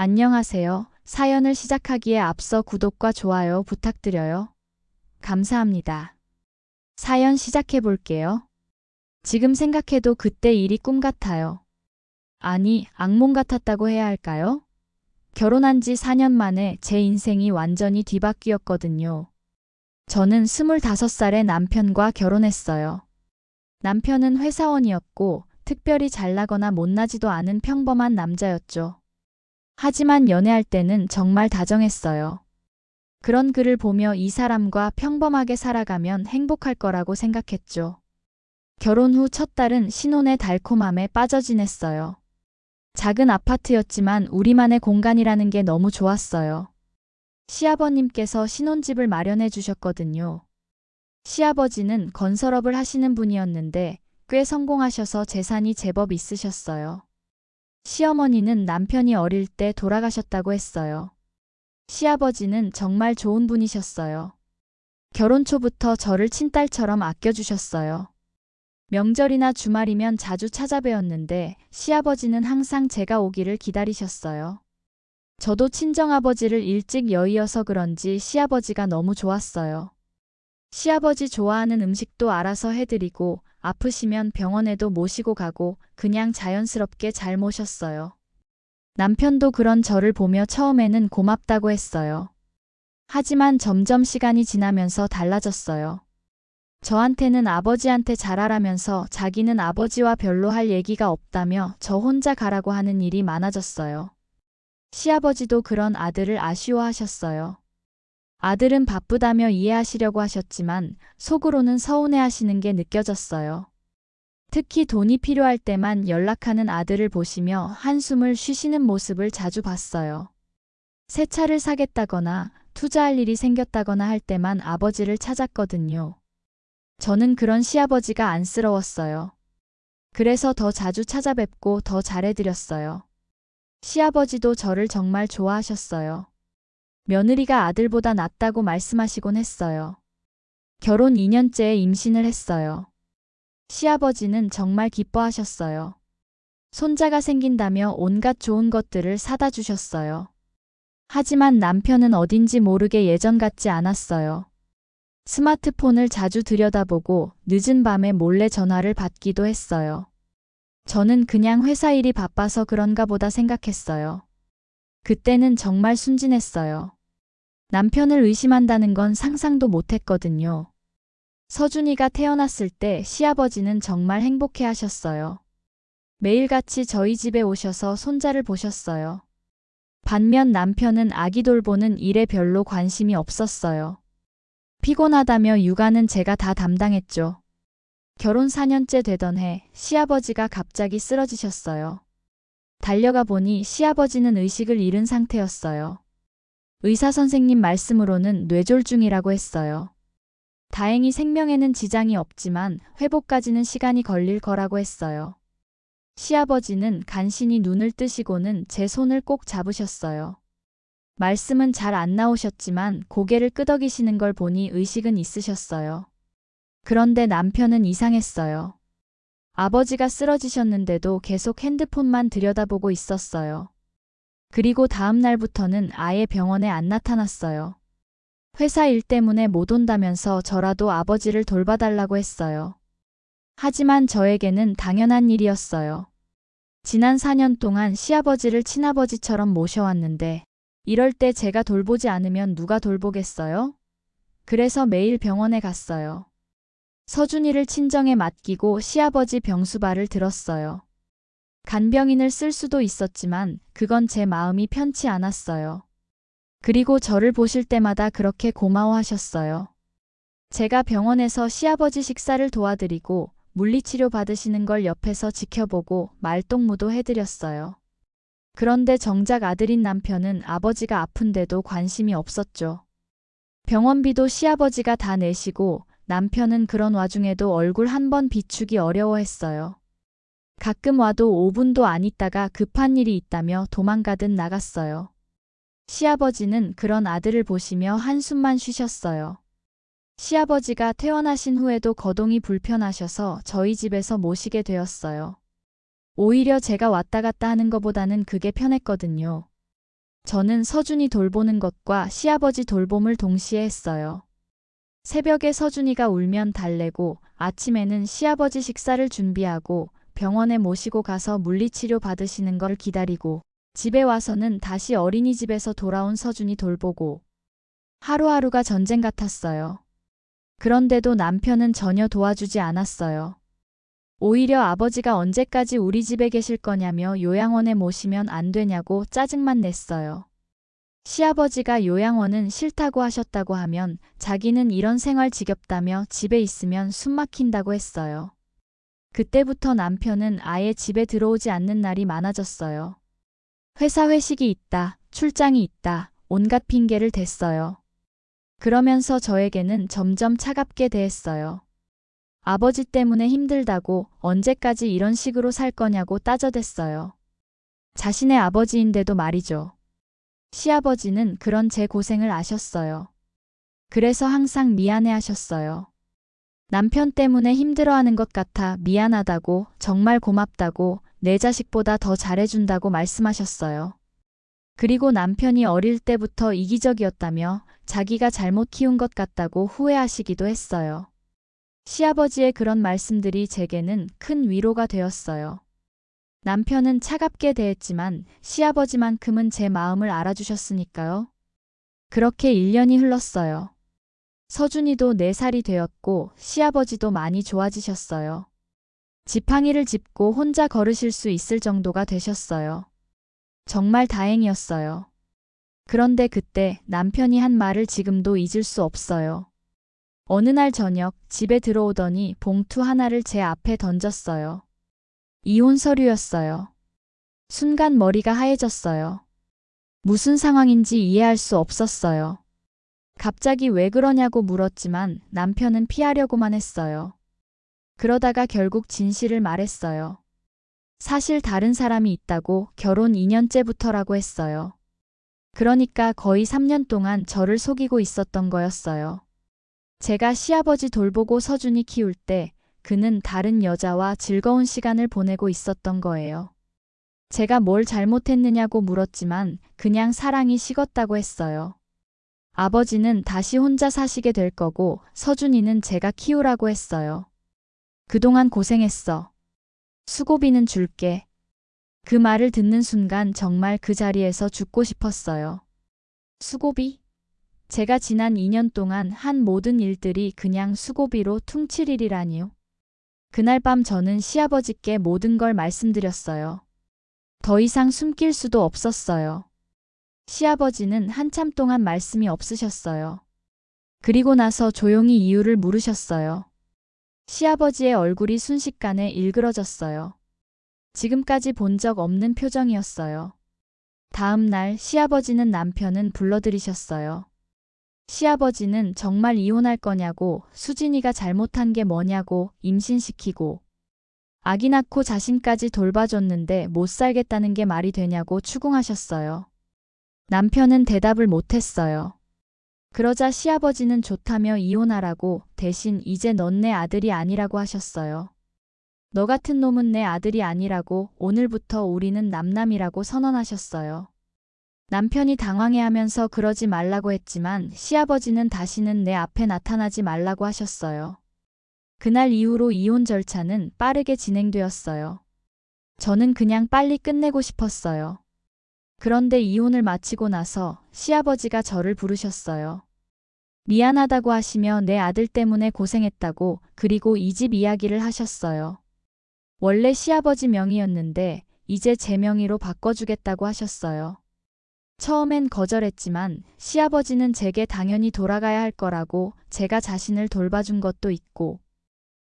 안녕하세요. 사연을 시작하기에 앞서 구독과 좋아요 부탁드려요. 감사합니다. 사연 시작해 볼게요. 지금 생각해도 그때 일이 꿈 같아요. 아니, 악몽 같았다고 해야 할까요? 결혼한 지 4년 만에 제 인생이 완전히 뒤바뀌었거든요. 저는 25살에 남편과 결혼했어요. 남편은 회사원이었고 특별히 잘나거나 못나지도 않은 평범한 남자였죠. 하지만 연애할 때는 정말 다정했어요. 그런 그를 보며 이 사람과 평범하게 살아가면 행복할 거라고 생각했죠. 결혼 후첫 달은 신혼의 달콤함에 빠져 지냈어요. 작은 아파트였지만 우리만의 공간이라는 게 너무 좋았어요. 시아버님께서 신혼집을 마련해 주셨거든요. 시아버지는 건설업을 하시는 분이었는데 꽤 성공하셔서 재산이 제법 있으셨어요. 시어머니는 남편이 어릴 때 돌아가셨다고 했어요. 시아버지는 정말 좋은 분이셨어요. 결혼 초부터 저를 친딸처럼 아껴주셨어요. 명절이나 주말이면 자주 찾아뵈었는데 시아버지는 항상 제가 오기를 기다리셨어요. 저도 친정아버지를 일찍 여의어서 그런지 시아버지가 너무 좋았어요. 시아버지 좋아하는 음식도 알아서 해드리고 아프시면 병원에도 모시고 가고 그냥 자연스럽게 잘 모셨어요. 남편도 그런 저를 보며 처음에는 고맙다고 했어요. 하지만 점점 시간이 지나면서 달라졌어요. 저한테는 아버지한테 잘하라면서 자기는 아버지와 별로 할 얘기가 없다며 저 혼자 가라고 하는 일이 많아졌어요. 시아버지도 그런 아들을 아쉬워하셨어요. 아들은 바쁘다며 이해하시려고 하셨지만 속으로는 서운해 하시는 게 느껴졌어요. 특히 돈이 필요할 때만 연락하는 아들을 보시며 한숨을 쉬시는 모습을 자주 봤어요. 새 차를 사겠다거나 투자할 일이 생겼다거나 할 때만 아버지를 찾았거든요. 저는 그런 시아버지가 안쓰러웠어요. 그래서 더 자주 찾아뵙고 더 잘해드렸어요. 시아버지도 저를 정말 좋아하셨어요. 며느리가 아들보다 낫다고 말씀하시곤 했어요. 결혼 2년째에 임신을 했어요. 시아버지는 정말 기뻐하셨어요. 손자가 생긴다며 온갖 좋은 것들을 사다 주셨어요. 하지만 남편은 어딘지 모르게 예전 같지 않았어요. 스마트폰을 자주 들여다보고 늦은 밤에 몰래 전화를 받기도 했어요. 저는 그냥 회사 일이 바빠서 그런가 보다 생각했어요. 그때는 정말 순진했어요. 남편을 의심한다는 건 상상도 못했거든요. 서준이가 태어났을 때 시아버지는 정말 행복해 하셨어요. 매일같이 저희 집에 오셔서 손자를 보셨어요. 반면 남편은 아기 돌보는 일에 별로 관심이 없었어요. 피곤하다며 육아는 제가 다 담당했죠. 결혼 4년째 되던 해 시아버지가 갑자기 쓰러지셨어요. 달려가 보니 시아버지는 의식을 잃은 상태였어요. 의사 선생님 말씀으로는 뇌졸중이라고 했어요. 다행히 생명에는 지장이 없지만 회복까지는 시간이 걸릴 거라고 했어요. 시아버지는 간신히 눈을 뜨시고는 제 손을 꼭 잡으셨어요. 말씀은 잘 안 나오셨지만 고개를 끄덕이시는 걸 보니 의식은 있으셨어요. 그런데 남편은 이상했어요. 아버지가 쓰러지셨는데도 계속 핸드폰만 들여다보고 있었어요. 그리고 다음 날부터는 아예 병원에 안 나타났어요. 회사 일 때문에 못 온다면서 저라도 아버지를 돌봐달라고 했어요. 하지만 저에게는 당연한 일이었어요. 지난 4년 동안 시아버지를 친아버지처럼 모셔왔는데 이럴 때 제가 돌보지 않으면 누가 돌보겠어요? 그래서 매일 병원에 갔어요. 서준이를 친정에 맡기고 시아버지 병수발을 들었어요. 간병인을 쓸 수도 있었지만 그건 제 마음이 편치 않았어요. 그리고 저를 보실 때마다 그렇게 고마워하셨어요. 제가 병원에서 시아버지 식사를 도와드리고 물리치료 받으시는 걸 옆에서 지켜보고 말동무도 해드렸어요. 그런데 정작 아들인 남편은 아버지가 아픈데도 관심이 없었죠. 병원비도 시아버지가 다 내시고 남편은 그런 와중에도 얼굴 한 번 비추기 어려워했어요. 가끔 와도 5분도 안 있다가 급한 일이 있다며 도망가듯 나갔어요. 시아버지는 그런 아들을 보시며 한숨만 쉬셨어요. 시아버지가 퇴원하신 후에도 거동이 불편하셔서 저희 집에서 모시게 되었어요. 오히려 제가 왔다 갔다 하는 것보다는 그게 편했거든요. 저는 서준이 돌보는 것과 시아버지 돌봄을 동시에 했어요. 새벽에 서준이가 울면 달래고 아침에는 시아버지 식사를 준비하고 병원에 모시고 가서 물리치료 받으시는 걸 기다리고 집에 와서는 다시 어린이집에서 돌아온 서준이 돌보고 하루하루가 전쟁 같았어요. 그런데도 남편은 전혀 도와주지 않았어요. 오히려 아버지가 언제까지 우리 집에 계실 거냐며 요양원에 모시면 안 되냐고 짜증만 냈어요. 시아버지가 요양원은 싫다고 하셨다고 하면 자기는 이런 생활 지겹다며 집에 있으면 숨 막힌다고 했어요. 그때부터 남편은 아예 집에 들어오지 않는 날이 많아졌어요. 회사 회식이 있다, 출장이 있다, 온갖 핑계를 댔어요. 그러면서 저에게는 점점 차갑게 대했어요. 아버지 때문에 힘들다고 언제까지 이런 식으로 살 거냐고 따져댔어요. 자신의 아버지인데도 말이죠. 시아버지는 그런 제 고생을 아셨어요. 그래서 항상 미안해 하셨어요. 남편 때문에 힘들어하는 것 같아 미안하다고, 정말 고맙다고, 내 자식보다 더 잘해준다고 말씀하셨어요. 그리고 남편이 어릴 때부터 이기적이었다며 자기가 잘못 키운 것 같다고 후회하시기도 했어요. 시아버지의 그런 말씀들이 제게는 큰 위로가 되었어요. 남편은 차갑게 대했지만 시아버지만큼은 제 마음을 알아주셨으니까요. 그렇게 1년이 흘렀어요. 서준이도 4살이 되었고 시아버지도 많이 좋아지셨어요. 지팡이를 짚고 혼자 걸으실 수 있을 정도가 되셨어요. 정말 다행이었어요. 그런데 그때 남편이 한 말을 지금도 잊을 수 없어요. 어느 날 저녁 집에 들어오더니 봉투 하나를 제 앞에 던졌어요. 이혼 서류였어요. 순간 머리가 하얘졌어요. 무슨 상황인지 이해할 수 없었어요. 갑자기 왜 그러냐고 물었지만 남편은 피하려고만 했어요. 그러다가 결국 진실을 말했어요. 사실 다른 사람이 있다고 결혼 2년째부터라고 했어요. 그러니까 거의 3년 동안 저를 속이고 있었던 거였어요. 제가 시아버지 돌보고 서준이 키울 때 그는 다른 여자와 즐거운 시간을 보내고 있었던 거예요. 제가 뭘 잘못했느냐고 물었지만 그냥 사랑이 식었다고 했어요. 아버지는 다시 혼자 사시게 될 거고 서준이는 제가 키우라고 했어요. 그동안 고생했어. 수고비는 줄게. 그 말을 듣는 순간 정말 그 자리에서 죽고 싶었어요. 수고비? 제가 지난 2년 동안 한 모든 일들이 그냥 수고비로 퉁칠일이라니요. 그날 밤 저는 시아버지께 모든 걸 말씀드렸어요. 더 이상 숨길 수도 없었어요. 시아버지는 한참 동안 말씀이 없으셨어요. 그리고 나서 조용히 이유를 물으셨어요. 시아버지의 얼굴이 순식간에 일그러졌어요. 지금까지 본 적 없는 표정이었어요. 다음 날 시아버지는 남편은 불러들이셨어요. 시아버지는 정말 이혼할 거냐고 수진이가 잘못한 게 뭐냐고 임신시키고 아기 낳고 자신까지 돌봐줬는데 못 살겠다는 게 말이 되냐고 추궁하셨어요. 남편은 대답을 못했어요. 그러자 시아버지는 좋다며 이혼하라고 대신 이제 넌 내 아들이 아니라고 하셨어요. 너 같은 놈은 내 아들이 아니라고 오늘부터 우리는 남남이라고 선언하셨어요. 남편이 당황해하면서 그러지 말라고 했지만 시아버지는 다시는 내 앞에 나타나지 말라고 하셨어요. 그날 이후로 이혼 절차는 빠르게 진행되었어요. 저는 그냥 빨리 끝내고 싶었어요. 그런데 이혼을 마치고 나서 시아버지가 저를 부르셨어요. 미안하다고 하시며 내 아들 때문에 고생했다고 그리고 이 집 이야기를 하셨어요. 원래 시아버지 명의였는데 이제 제 명의로 바꿔주겠다고 하셨어요. 처음엔 거절했지만 시아버지는 제게 당연히 돌아가야 할 거라고 제가 자신을 돌봐준 것도 있고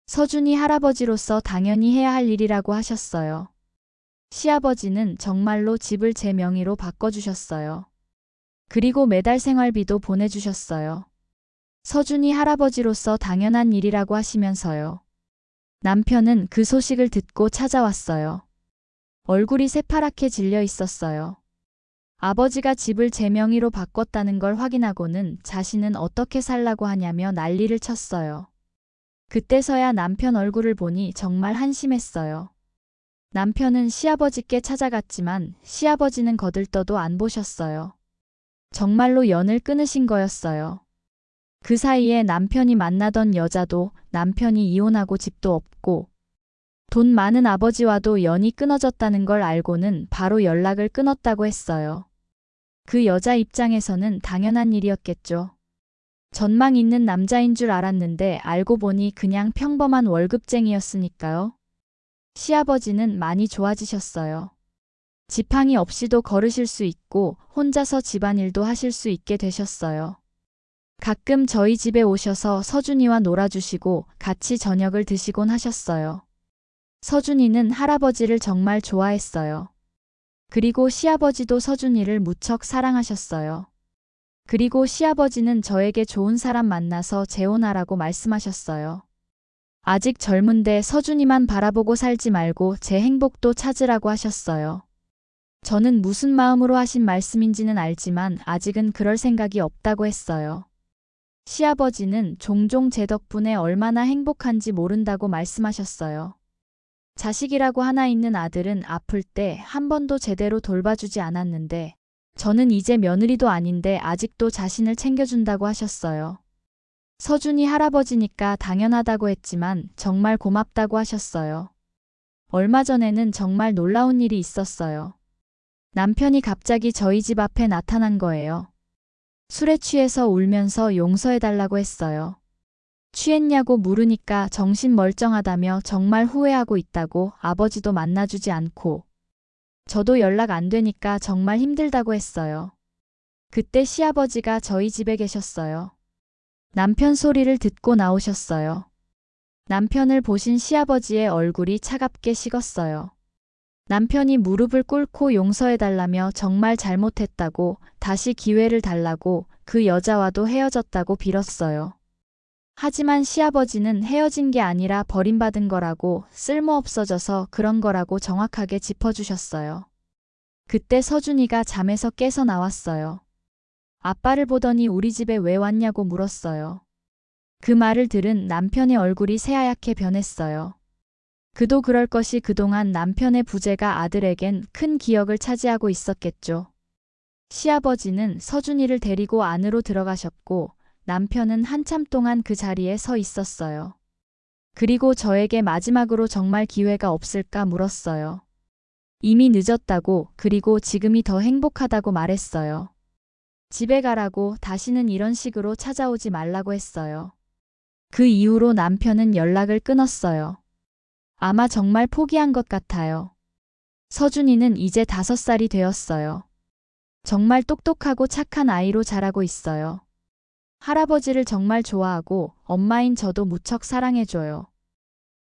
서준이 할아버지로서 당연히 해야 할 일이라고 하셨어요. 시아버지는 정말로 집을 제 명의로 바꿔주셨어요. 그리고 매달 생활비도 보내주셨어요. 서준이 할아버지로서 당연한 일이라고 하시면서요. 남편은 그 소식을 듣고 찾아왔어요. 얼굴이 새파랗게 질려 있었어요. 아버지가 집을 제 명의로 바꿨다는 걸 확인하고는 자신은 어떻게 살라고 하냐며 난리를 쳤어요. 그때서야 남편 얼굴을 보니 정말 한심했어요. 남편은 시아버지께 찾아갔지만 시아버지는 거들떠도 안 보셨어요. 정말로 연을 끊으신 거였어요. 그 사이에 남편이 만나던 여자도 남편이 이혼하고 집도 없고 돈 많은 아버지와도 연이 끊어졌다는 걸 알고는 바로 연락을 끊었다고 했어요. 그 여자 입장에서는 당연한 일이었겠죠. 전망 있는 남자인 줄 알았는데 알고 보니 그냥 평범한 월급쟁이였으니까요. 시아버지는 많이 좋아지셨어요. 지팡이 없이도 걸으실 수 있고 혼자서 집안일도 하실 수 있게 되셨어요. 가끔 저희 집에 오셔서 서준이와 놀아주시고 같이 저녁을 드시곤 하셨어요. 서준이는 할아버지를 정말 좋아했어요. 그리고 시아버지도 서준이를 무척 사랑하셨어요. 그리고 시아버지는 저에게 좋은 사람 만나서 재혼하라고 말씀하셨어요. 아직 젊은데 서준이만 바라보고 살지 말고 제 행복도 찾으라고 하셨어요. 저는 무슨 마음으로 하신 말씀인지는 알지만 아직은 그럴 생각이 없다고 했어요. 시아버지는 종종 제 덕분에 얼마나 행복한지 모른다고 말씀하셨어요. 자식이라고 하나 있는 아들은 아플 때 한 번도 제대로 돌봐주지 않았는데 저는 이제 며느리도 아닌데 아직도 자신을 챙겨준다고 하셨어요. 서준이 할아버지니까 당연하다고 했지만 정말 고맙다고 하셨어요. 얼마 전에는 정말 놀라운 일이 있었어요. 남편이 갑자기 저희 집 앞에 나타난 거예요. 술에 취해서 울면서 용서해달라고 했어요. 취했냐고 물으니까 정신 멀쩡하다며 정말 후회하고 있다고 아버지도 만나주지 않고 저도 연락 안 되니까 정말 힘들다고 했어요. 그때 시아버지가 저희 집에 계셨어요. 남편 소리를 듣고 나오셨어요. 남편을 보신 시아버지의 얼굴이 차갑게 식었어요. 남편이 무릎을 꿇고 용서해달라며 정말 잘못했다고 다시 기회를 달라고 그 여자와도 헤어졌다고 빌었어요. 하지만 시아버지는 헤어진 게 아니라 버림받은 거라고 쓸모없어져서 그런 거라고 정확하게 짚어주셨어요. 그때 서준이가 잠에서 깨서 나왔어요. 아빠를 보더니 우리 집에 왜 왔냐고 물었어요. 그 말을 들은 남편의 얼굴이 새하얗게 변했어요. 그도 그럴 것이 그동안 남편의 부재가 아들에겐 큰 기억을 차지하고 있었겠죠. 시아버지는 서준이를 데리고 안으로 들어가셨고 남편은 한참 동안 그 자리에 서 있었어요. 그리고 저에게 마지막으로 정말 기회가 없을까 물었어요. 이미 늦었다고 그리고 지금이 더 행복하다고 말했어요. 집에 가라고 다시는 이런 식으로 찾아오지 말라고 했어요. 그 이후로 남편은 연락을 끊었어요. 아마 정말 포기한 것 같아요. 서준이는 이제 다섯 살이 되었어요. 정말 똑똑하고 착한 아이로 자라고 있어요. 할아버지를 정말 좋아하고 엄마인 저도 무척 사랑해줘요.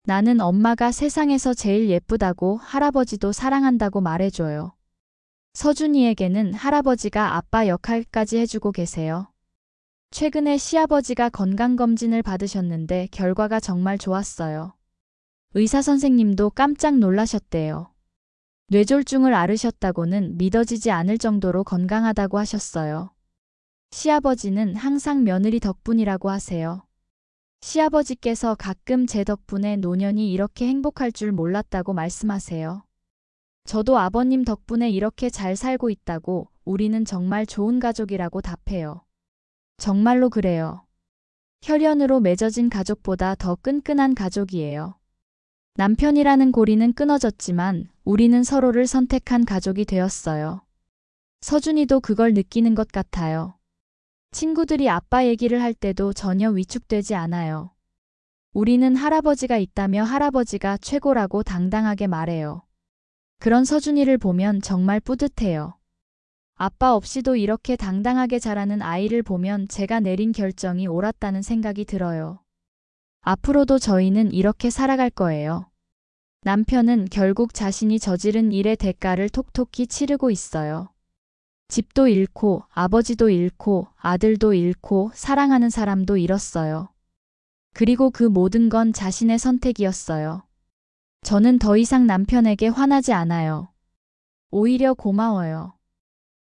나는 엄마가 세상에서 제일 예쁘다고 할아버지도 사랑한다고 말해줘요. 서준이에게는 할아버지가 아빠 역할까지 해주고 계세요. 최근에 시아버지가 건강검진을 받으셨는데 결과가 정말 좋았어요. 의사 선생님도 깜짝 놀라셨대요. 뇌졸중을 앓으셨다고는 믿어지지 않을 정도로 건강하다고 하셨어요. 시아버지는 항상 며느리 덕분이라고 하세요. 시아버지께서 가끔 제 덕분에 노년이 이렇게 행복할 줄 몰랐다고 말씀하세요. 저도 아버님 덕분에 이렇게 잘 살고 있다고 우리는 정말 좋은 가족이라고 답해요. 정말로 그래요. 혈연으로 맺어진 가족보다 더 끈끈한 가족이에요. 남편이라는 고리는 끊어졌지만 우리는 서로를 선택한 가족이 되었어요. 서준이도 그걸 느끼는 것 같아요. 친구들이 아빠 얘기를 할 때도 전혀 위축되지 않아요. 우리는 할아버지가 있다며 할아버지가 최고라고 당당하게 말해요. 그런 서준이를 보면 정말 뿌듯해요. 아빠 없이도 이렇게 당당하게 자라는 아이를 보면 제가 내린 결정이 옳았다는 생각이 들어요. 앞으로도 저희는 이렇게 살아갈 거예요. 남편은 결국 자신이 저지른 일의 대가를 톡톡히 치르고 있어요. 집도 잃고 아버지도 잃고 아들도 잃고 사랑하는 사람도 잃었어요. 그리고 그 모든 건 자신의 선택이었어요. 저는 더 이상 남편에게 화나지 않아요. 오히려 고마워요.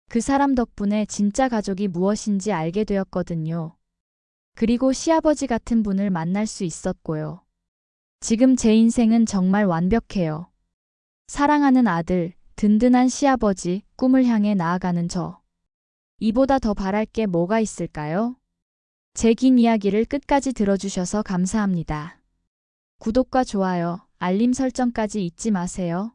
그 사람 덕분에 진짜 가족이 무엇인지 알게 되었거든요. 그리고 시아버지 같은 분을 만날 수 있었고요. 지금 제 인생은 정말 완벽해요. 사랑하는 아들, 든든한 시아버지, 꿈을 향해 나아가는 저. 이보다 더 바랄 게 뭐가 있을까요? 제 긴 이야기를 끝까지 들어주셔서 감사합니다. 구독과 좋아요. 알림 설정까지 잊지 마세요.